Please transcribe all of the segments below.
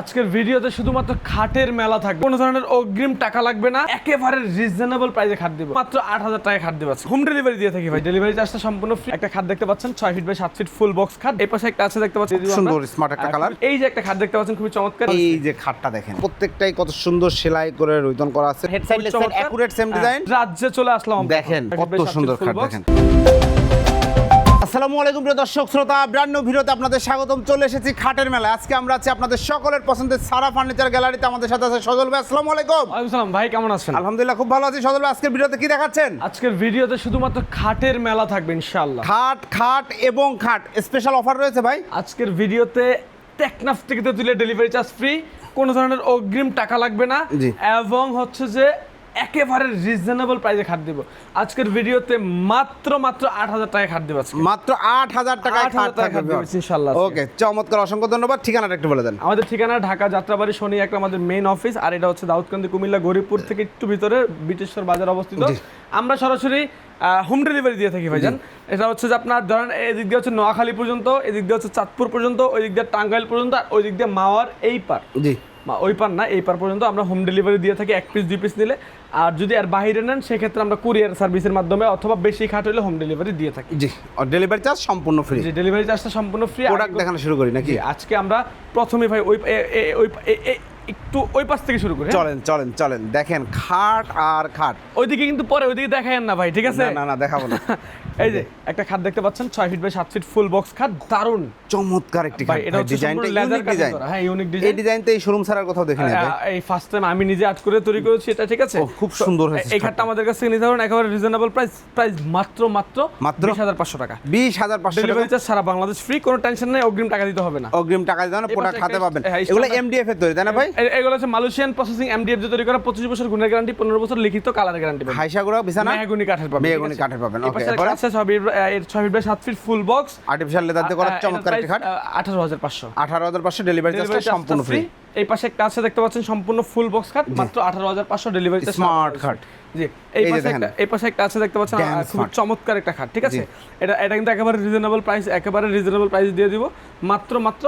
আজকের ভিডিওতে শুধুমাত্র খাটের মেলা থাকবে। কোনো ধরনের অগ্রিম টাকা লাগবে না একেবারে রিজনেবল প্রাইসে খাট দিব। মাত্র আট হাজার টাকায় খাট দিব হোম ডেলিভারি দিয়ে থাকি ভাই। ডেলিভারি চার্জটা সম্পূর্ণ ফ্রি একটা খাট দেখতে পাচ্ছেন ছয় ফিট বাই সাত ফিট ফুল বক্স খাট। এই পাশে একটা আছে দেখতে পাচ্ছেন এই যে সুন্দর, smart একটা colour। এই যে একটা খাট দেখতে পাচ্ছেন খুবই চমৎকার। এই যে খাটটা দেখেন প্রত্যেকটাই কত সুন্দর সেলাই করে রোদন করা আছে। Head side leg side accurate same design রাজ্যে চলে আসলাম। দেখেন কত সুন্দর খাট দেখেন। আসসালামু আলাইকুম প্রিয় দর্শক শ্রোতা ব্র্যান্ড নিউ ভিডিওতে আপনাদের স্বাগতম। চলে এসেছি খাটের মেলা আজকে আমরা আছি আপনাদের সকলের পছন্দের সারা ফার্নিচার গ্যালারিতে। আমাদের সাথে আছে সজল ভাই আসসালামু আলাইকুম। ওয়ালাইকুম সালাম ভাই কেমন আছেন? আলহামদুলিল্লাহ খুব ভালো আছি। সজল ভাই আজকের ভিডিওতে কি দেখাচ্ছেন? আজকের ভিডিওতে শুধুমাত্র খাটের মেলা থাকবে ইনশাআল্লাহ। খাট খাট এবং খাট। স্পেশাল অফার রয়েছে ভাই? আজকের ভিডিওতে টেকনাফ থেকে তুলে ডেলিভারি চার্জ ফ্রি। কোনো ধরনের অগ্রিম টাকা লাগবে না। এবং হচ্ছে যে একেবারে রিজনেবল প্রাইসে খাট দিব। আজকের ভিডিওতে মাত্র মাত্র আট হাজার টাকায় খাট দিব আজকে। মাত্র আট হাজার 8,000 খাট টাকায় থাকবে খাট দিচ্ছি ইনশাআল্লাহ ওকে চমৎকার অসংখ্য ধন্যবাদ। ঠিকানাটা একটু বলে দেন। আমাদের ঠিকানা ঢাকা যাত্রাবাড়ি শনি একটা আমাদের মেইন অফিস আর এটা হচ্ছে দাউদকান্দি কুমিল্লা গরিবপুর থেকে একটু ভিতরে বিটেশ্বর বাজার অবস্থিত। আমরা সরাসরি হোম ডেলিভারি দিয়ে থাকি ভাইজান। এটা হচ্ছে যে আপনার ধরেন এদিক দিয়ে হচ্ছে নোয়াখালী পর্যন্ত এদিক দিয়ে হচ্ছে চাঁদপুর পর্যন্ত ওই দিক দিয়ে টাঙ্গাইল পর্যন্ত আর ওই দিক দিয়ে মাওয়ার এই পার জি। মা ওই পার না এই পার পর্যন্ত আমরা হোম ডেলিভারি দিয়ে থাকি এক পিস দুই পিস নিলে। আর যদি আর বাইরে নেন সেক্ষেত্রে আমরা কুরিয়ার সার্ভিসের মাধ্যমে অথবা বেশি খাট হলে হোম ডেলিভারি দিয়ে থাকি। জি ডেলিভারি চার্জ সম্পূর্ণ ফ্রি ডেলিভারি চার্জটা সম্পূর্ণ ফ্রি প্রোডাক্ট দেখানো শুরু করি নাকি? আজকে আমরা প্রথমে ভাই ওই ওই একটু ওই পাশ থেকে শুরু করি হ্যাঁ? চলেন চলেন চলেন। দেখেন খাট আর খাট। ওইদিকে কিন্তু পরে ওইদিকে দেখায়েন না ভাই ঠিক আছে? না না না দেখাবো না। এই যে একটা খাট দেখতে পাচ্ছেন ছয় ফিট বাই সাত ফিট ফুল বক্স খাট দারুণ চমৎকার একটি ভাই খাট এটা ডিজাইনটা ইউনিক ডিজাইন হ্যাঁ ইউনিক ডিজাইন এই ডিজাইন তো এই শোরুম ছাড়ার কোথাও দেখে নেবে এই ফার্স্ট টাইম আমি নিজে আর্ট করে তৈরি করেছি এটা ঠিক আছে? খুব সুন্দর হয়েছে এই খাটটা আমাদের কাছ পারেন একেবারে রিজনেবল প্রাইস প্রাইস মাত্র মাত্র মাত্র? বিশ হাজার পাঁচশো টাকা। বিশ হাজার পাঁচশো টাকা। ডেলিভারি চার্জ সারা বাংলাদেশ ফ্রি কোনো টেনশন নেই অগ্রিম টাকা দিতে হবে না। অগ্রিম টাকা দিয়ে এই প্রোডাক্ট পাশে হাতে পাবেন। হ্যাঁ, এগুলো এমডিএফ এর তৈরি তাই না ভাই? এগুলো হচ্ছে মালয়েশিয়ান প্রসেসিং এমডিএফ দিয়ে তৈরি করা বছর গুণের গ্যারান্টি পনেরো বছর লিখিত কালারের গ্যারান্টি হাইসাগুড়া বিছানা? মেহগুনি কাঠের পাবেন মেহগনি কাঠের পাবেন ওকে আছে ছয় ফিট এর ফিট বাই সাত feet full box artificial leather দিয়ে করা চমৎকার একটি খাট। আঠারো হাজার পাঁচশো। আঠারো হাজার পাঁচশো ডেলিভারি চার্জটা সম্পূর্ণ ফ্রি এই পাশে একটা আছে দেখতে পাচ্ছেন সম্পূর্ণ ফুল বক্স খাট মাত্র আঠারো হাজার পাঁচশো ডেলিভারি Smart খাট। জি এই এই পাশে একটা এই পাশে একটা আছে দেখতে পাচ্ছেন খুব চমৎকার একটা খাট ঠিক আছে? এটা এটা কিন্তু একেবারে রিজনেবল প্রাইস একেবারে রিজনেবল প্রাইস দিয়ে দিব। মাত্র মাত্র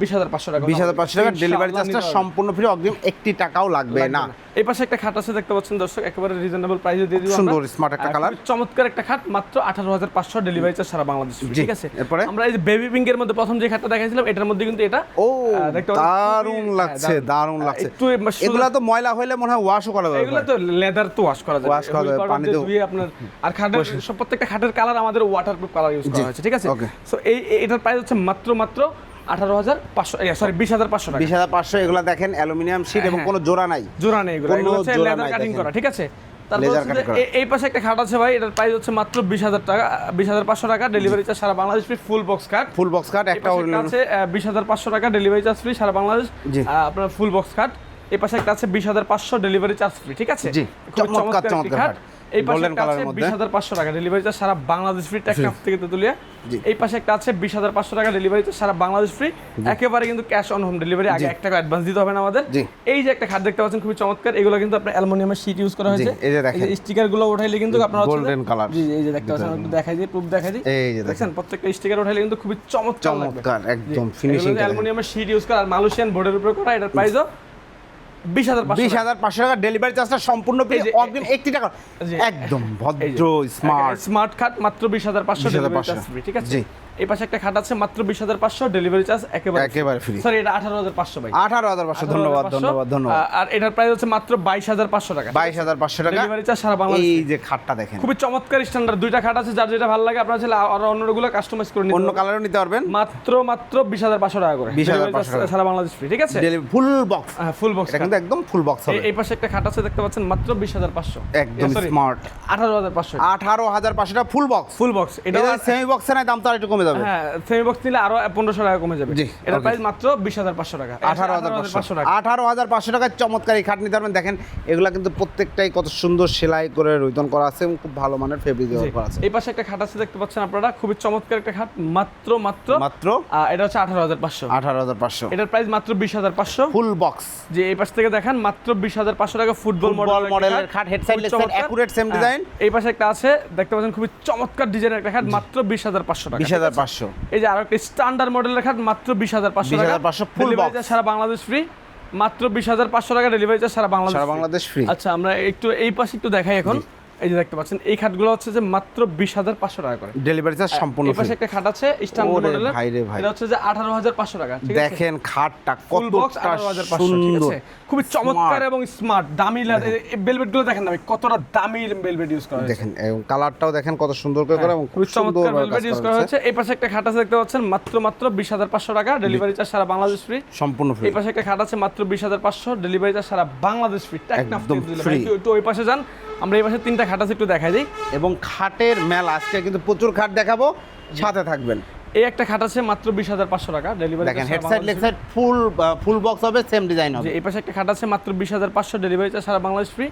বিশ হাজার পাঁচশো টাকা বিশ হাজার পাঁচশো টাকা ডেলিভারি চার্জটা সম্পূর্ণ ফ্রি অগ্রিম একটি টাকাও লাগবে না। এই পাশে একটা খাট আছে দেখতে পাচ্ছেন দর্শক একেবারে রিজনেবল প্রাইসে দিয়ে দিব সুন্দর, smart একটা। খুবই চমৎকার একটা খাট মাত্র আঠারো হাজার পাঁচশো ডেলিভারি চার্জ সারা বাংলাদেশ। ঠিক আছে? এরপরে? আমরা এই যে বেবি পিঙ্কের মধ্যে প্রথম যে খাটটা দেখাইছিলাম এটার মধ্যে কিন্তু এটা ও দেখতে দারুণ লাগছে হ্যাঁ, দারুণ। লাগছে। এগুলা তো ময়লা হইলে মনে হয় ওয়াশও করা যাবে। এগুলো তো লেদার তো ওয়াশ করা যাবে। Wash করা যাবে, পানিতেও- দিয়ে আপনার আর খাটের সব প্রত্যেকটা খাটের কালার আমাদের ওয়াটারপ্রুফ কালার ইউজ করা হয়েছে ঠিক আছে. সো এই এই- এটার প্রাইস হচ্ছে মাত্র মাত্র আঠারো হাজার পাঁচশো সরি বিশ হাজার পাঁচশো বিশ হাজার পাঁচশো এগুলা দেখেন অ্যালুমিনিয়াম শিট এবং হ্যাঁ। কোনো জোড়া নাই। জোড়া নেই এগুলো। লেদার কাটিং করা ঠিক আছে। এই- পাশে একটা খাট আছে ভাই এটার প্রাইস হচ্ছে মাত্র বিশ হাজার টাকা বিশ হাজার পাঁচশো টাকা ডেলিভারি চার্জ সারা বাংলাদেশ ফ্রি ফুল বক্স কাট ফুল বক্স কাট একটা আছে বিশ হাজার পাঁচশো টাকা ডেলিভারি চার্জ ফ্রি সারা বাংলাদেশ আপনার ফুল বক্স কাট এই পাশে একটা আছে বিশ হাজার পাঁচশো ডেলিভারি চার্জ ফ্রি ঠিক আছে? জি, চমৎকার, চমৎকার। এই পাশে একটা আছে colour-এর মধ্যে। বিশ হাজার পাঁচশো টাকা ডেলিভারি চার্জ সারা বাংলাদেশ ফ্রি টেকনাফ থেকে তেতুলিয়া এই পাশে একটা আছে বিশ হাজার পাঁচশো টাকা ডেলিভারি চার্জ সারা বাংলাদেশ ফ্রি একেবারে কিন্তু ক্যাশ অন হোম ডেলিভারি আগে এক টাকা অ্যাডভান্স দিতে হবে না আমাদের। এই যে একটা খাট দেখতে পাচ্ছেন খুবই চমৎকার। এগুলো কিন্তু আপনার অ্যালুমিনিয়ামের শীট ইউজ করা হয়েছে। এই যে দেখেন। স্টিকারগুলো উঠাইলে কিন্তু আপনার যে- Golden জি এই যে দেখতে পাচ্ছেন একটু দেখাই দিই প্রুফ দেখাই দিই। এই যে দেখেন। প্রত্যেকটা স্টিকার উঠাইলে কিন্তু খুবই চমৎকার চমৎকার একদম ফিনিশিং অ্যালুমিনিয়ামের শীট ইউজ করা আর মালয়েশিয়ান বোর্ডের উপরে করা এটার প্রাইসও বিশ হাজার পাঁচশো টাকা। ডেলিভারি চার্জটা সম্পূর্ণ অগ্রিম একটি টাকা। একদম ভদ্র স্মার্ট স্মার্ট খাট মাত্র বিশ হাজার পাঁচশো 20,500 ডেলিভারি ঠিক আছে। এই পাশে একটা খাট আছে মাত্র বিশ হাজার পাঁচশো ডেলিভারি চার্জ একেবারে একেবারে free। সরি এটা আঠারো হাজার পাঁচশো ভাই। আঠারো হাজার পাঁচশো ধন্যবাদ ধন্যবাদ ধন্যবাদ। আর এটার প্রাইস হচ্ছে মাত্র বাইশ হাজার পাঁচশো টাকা। বাইশ হাজার পাঁচশো টাকা। ডেলিভারি চার্জ সারা বাংলাদেশ। এই যে খাটটা দেখেন। খুবই চমৎকার স্ট্যান্ডার্ড দুইটা খাট আছে যার যেটা ভালো লাগে আপনারা চাইলে আরও অন্যগুলো কাস্টমাইজ করে নিতে অন্য। কালারও নিতে পারবেন। মাত্র মাত্র বিশ হাজার পাঁচশো টাকা করে। বিশ হাজার পাঁচশো টাকা। সারা বাংলাদেশ ফ্রি ঠিক আছে? ফুল বক্স হ্যাঁ ফুল বক্স এটা কিন্তু একদম ফুল বক্স হবে। এই পাশে একটা খাট আছে দেখতে পাচ্ছেন মাত্র বিশ হাজার পাঁচশো। একদম স্মার্ট আঠারো হাজার পাঁচশো। আঠারো হাজার পাঁচশো টাকা ফুল বক্স ফুল বক্স এটা সেমি বক্সের নাই দাম তো আর একটু কমে যাবে। হ্যাঁ সেমি বক্স নিলে আরও পনেরোশো টাকা কমে যাবে। জি, এটার প্রাইস মাত্র বিশ হাজার পাঁচশো টাকা। আঠারো হাজার পাঁচশো টাকা। আঠারো হাজার পাঁচশো টাকার চমৎকার এই খাট নিতে পারবেন দেখেন এগুলা কিন্তু প্রত্যেকটাই কত সুন্দর সেলাই করে করা আছে এবং খুব ভালো মানের ফেব্রিক। ব্যবহার করা আছে। এই পাশে একটা খাট আছে দেখতে পাচ্ছেন আপনারা। খুবই চমৎকার একটা খাট। মাত্র মাত্র। মাত্র? এটা হচ্ছে আঠারো হাজার পাঁচশো। আঠারো হাজার পাঁচশো। এটার প্রাইস মাত্র বিশ হাজার পাঁচশো। ফুল বক্স যে এই পাশ থেকে দেখেন মাত্র বিশ হাজার পাঁচশো টাকা ফুটবল ফুটবল মডেলের খাট। Head side leg side accurate same design এই পাশে একটা আছে দেখতে পাচ্ছেন খুবই চমৎকার ডিজাইনের একটা খাট মাত্র বিশ হাজার পাঁচশো টাকা। 20,500 পাঁচশো। এই যে আরও একটা স্ট্যান্ডার্ড মডেলের খাট মাত্র বিশ হাজার পাঁচশো টাকা। 20,500 full ডেলিভারি box। চার্জ সারা বাংলাদেশ ফ্রি মাত্র বিশ হাজার পাঁচশো টাকা ডেলিভারি চার্জ সারা বাংলাদেশ সারা বাংলাদেশ ফ্রি আচ্ছা আমরা একটু এই পাশে একটু দেখাই এখন। এই যে দেখতে পাচ্ছেন এই খাটগুলো হচ্ছে যে মাত্র বিশ হাজার পাঁচশো টাকা করে। ডেলিভারি চার্জ সম্পূর্ণ এই পাশে একটা খাট আছে স্ট্যান্ডার্ড মডেলের। এটা হচ্ছে যে আঠারো হাজার পাঁচশো টাকা দেখেন খাটটা কতটা সুন্দর। আছে? খুবই চমৎকার এবং স্মার্ট দামি বেলভেটগুলো দেখেন ভাই, কতটা দামি বেলভেট ইউজ করা দেখেন এবং কালারটাও দেখেন কত সুন্দর করে করা এবং খুব চমৎকার বেলভেট ইউজ করা হয়েছে। এই পাশে একটা খাট আছে দেখতে পাচ্ছেন মাত্র মাত্র বিশ হাজার পাঁচশো টাকা ডেলিভারি চার্জ সারা বাংলাদেশ ফ্রি সম্পূর্ণ ফ্রি এই পাশে একটা খাট আছে মাত্র বিশ হাজার পাঁচশো ডেলিভারি চার্জ সারা বাংলাদেশ ফ্রি একদম। একটু ওই পাশে যান আমরা এই পাশে তিনটা খাট আছে একটু দেখাই দিই। এবং খাটের মেলা আজকে কিন্তু প্রচুর খাট দেখাবো সাথে থাকবেন। এই একটা খাট আছে মাত্র বিশ হাজার পাঁচশো টাকা ডেলিভারি দেখেন head side leg side full full box হবে সেম ডিজাইন হবে। এই পাশে একটা খাট আছে মাত্র বিশ হাজার পাঁচশো ডেলিভারি চার্জ সারা বাংলাদেশ ফ্রি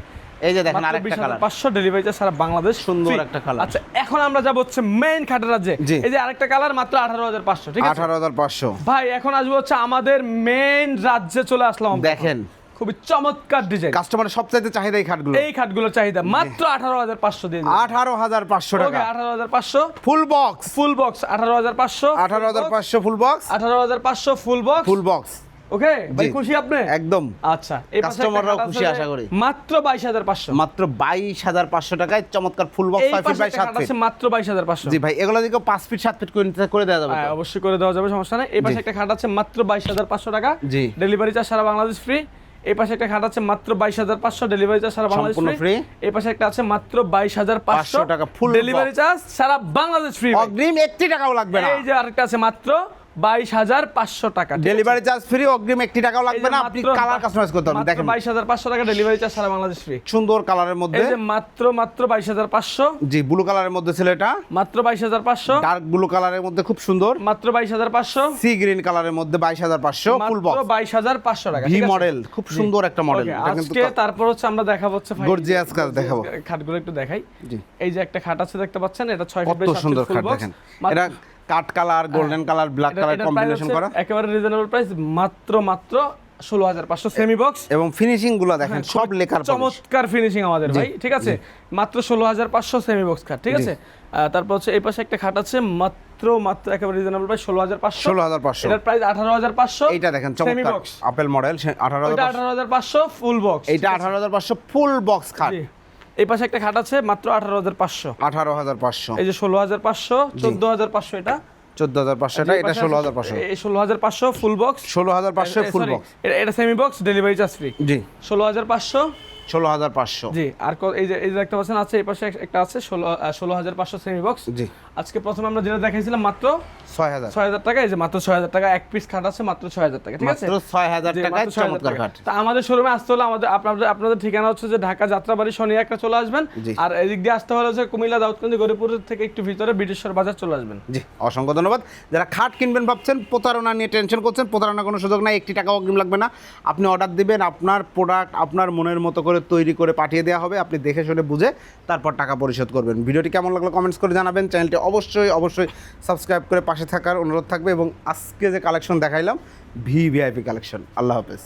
এই যে দেখেন আরেকটা 20,500 কালার পাঁচশো ডেলিভারি চার্জ সারা বাংলাদেশ সুন্দর একটা কালার আচ্ছা এখন আমরা যাব হচ্ছে মেইন খাটের রাজ্যে। এই যে আরেকটা কালার মাত্র আঠারো হাজার পাঁচশো ঠিক আছে? আঠারো হাজার পাঁচশো। ভাই এখন আসব হচ্ছে আমাদের মেইন রাজ্যে চলে আসলাম দেখেন খুবই চমৎকার ডিজাইন কাস্টমারের সবচাইতে চাহিদা এই খাটগুলো। এই খাটগুলোর চাহিদা মাত্র আঠারো হাজার পাঁচশো দিয়ে আঠারো হাজার পাঁচশো টাকা। আঠারো হাজার পাঁচশো। ফুল বক্স ফুল বক্স আঠারো হাজার পাঁচশো। আঠারো হাজার পাঁচশো ফুল বক্স আঠারো হাজার পাঁচশো full box full box okay ভাই খুশি আপনি? একদম। আচ্ছা এই কাস্টমাররাও খুশি আশা করি। মাত্র বাইশ হাজার পাঁচশো। মাত্র বাইশ হাজার পাঁচশো টাকায় চমৎকার ফুল বক্স এই ছয় ফিট বাই একটা সাত খাট ফিট মাত্র বাইশ হাজার পাঁচশো। জি ভাই এগুলো দিকে পাঁচ ফিট সাত ফিট করে করে দেওয়া যাবে? হ্যাঁ অবশ্যই করে দেওয়া যাবে সমস্যা নেই। এই পাশে একটা খাট আছে মাত্র বাইশ হাজার পাঁচশো টাকা। জি। ডেলিভারি চার্জ সারা বাংলাদেশ ফ্রি এই পাশে একটা খাট আছে মাত্র বাইশ হাজার পাঁচশো ডেলিভারি চার্জ সারা বাংলাদেশ ফ্রি। এই পাশে একটা আছে মাত্র বাইশ হাজার পাঁচশো টাকা ফুল ডেলিভারি চার্জ সারা বাংলাদেশ ফ্রি অগ্রিম একটি টাকাও লাগবে না। এই যে আরেকটা আছে মাত্র বাইশ হাজার পাঁচশো টাকা ডেলিভারি চার্জ ফ্রি অগ্রিম একটি টাকাও লাগবে না আপনি কালার কাস্টমাইজ করতে পারবেন। দেখেন। বাইশ হাজার পাঁচশো টাকা ডেলিভারি চার্জ সারা বাংলাদেশ ফ্রি সুন্দর কালারের মধ্যে। মাত্র মাত্র বাইশ হাজার পাঁচশো। জি ব্লু কালারের মধ্যে ছিল এটা। মাত্র বাইশ হাজার পাঁচশো। ডার্ক ব্লু কালারের মধ্যে খুব সুন্দর। মাত্র বাইশ হাজার পাঁচশো। সি গ্রিন কালারের মধ্যে বাইশ হাজার পাঁচশো ফুল বক্স বাইশ হাজার পাঁচশো টাকা ভি মডেল খুব সুন্দর একটা মডেল আজকে তারপর হচ্ছে আমরা দেখাবো হচ্ছে Gorgeous কাজ দেখাবো। খাটগুলো একটু দেখাই। জি। এই যে একটা খাট আছে দেখতে পাচ্ছেন? এটা ছয় কত সুন্দর খাট দেখেন। এটা কাট colour golden colour black colour combination করা। একেবারে রিজনেবল প্রাইস মাত্র মাত্র ষোলো হাজার পাঁচশো সেমি বক্স এবং ফিনিশিংগুলো দেখেন সব লেখার। চমৎকার ফিনিশিং আমাদের ভাই ঠিক আছে? মাত্র ষোলো হাজার পাঁচশো সেমি বক্স খাট ঠিক আছে? তারপর হচ্ছে এই পাশে একটা খাট আছে মাত্র মাত্র একেবারে রিজনেবল প্রাইস ষোলো হাজার পাঁচশো। ষোলো হাজার পাঁচশো। এটার প্রাইস আঠারো হাজার পাঁচশো এইটা দেখেন সেমি বক্স আপেল মডেল আঠারো হাজার পাঁচশো। ফুল বক্স এইটা আঠারো হাজার পাঁচশো ফুল বক্স খাট। এই পাশে একটা খাট আছে মাত্র আঠারো হাজার পাঁচশো। আঠারো হাজার পাঁচশো। এই যে ষোলো হাজার পাঁচশো চোদ্দ হাজার পাঁচশো এটা। চোদ্দ হাজার পাঁচশো এটা এটা ষোলো হাজার পাঁচশো। এই ষোলো হাজার পাঁচশো ফুল বক্স ষোলো হাজার পাঁচশো ফুল বক্স এটা semi box delivery charge free জি। ষোলো হাজার পাঁচশো। ষোলো হাজার পাঁচশো। জি আর এই যে এই যে একটা পাচ্ছেন আছে এই পাশে একটা আছে ষোলো ষোলো হাজার পাঁচশো সেমি বক্স জি। আজকে প্রথমে আমরা যেটা দেখাইছিলাম মাত্র ছয় হাজার। ছয় হাজার টাকা এই যে মাত্র ছয় হাজার টাকা এক পিস খাট আছে মাত্র ছয় হাজার টাকা ঠিক আছে? ছয় হাজার জি, টাকায় মাত্র 6,000 চমৎকার টাকা। খাট। তা আমাদের শোরুমে আসতে হলে আমাদের আপনাদের আপনাদের ঠিকানা হচ্ছে যে ঢাকা যাত্রাবাড়ি শনি একটা চলে আসবেন। আর এদিক দিয়ে আসতে হলে হচ্ছে কুমিল্লা দাউদকান্দি গরিপুর থেকে একটু ভিতরে ব্রিটিশর বাজার চলে আসবেন। জি অসংখ্য ধন্যবাদ। যারা খাট কিনবেন ভাবছেন প্রতারণা নিয়ে টেনশন করছেন প্রতারণা কোনো সুযোগ নাই একটি টাকা অগ্রিম লাগবে না। আপনি অর্ডার দিবেন আপনার প্রোডাক্ট আপনার মনের মতো করে তৈরি করে পাঠিয়ে দেওয়া হবে। আপনি দেখে শুনে বুঝে তারপর টাকা পরিশোধ করবেন। ভিডিওটি কেমন লাগল কমেন্টস করে জানাবেন। চ্যানেলটি অবশ্যই অবশ্যই সাবস্ক্রাইব করে পাশে থাকার অনুরোধ থাকবে এবং আজকে যে কালেকশন দেখাইলাম ভি ভিআইপি কালেকশন আল্লাহ হাফেজ।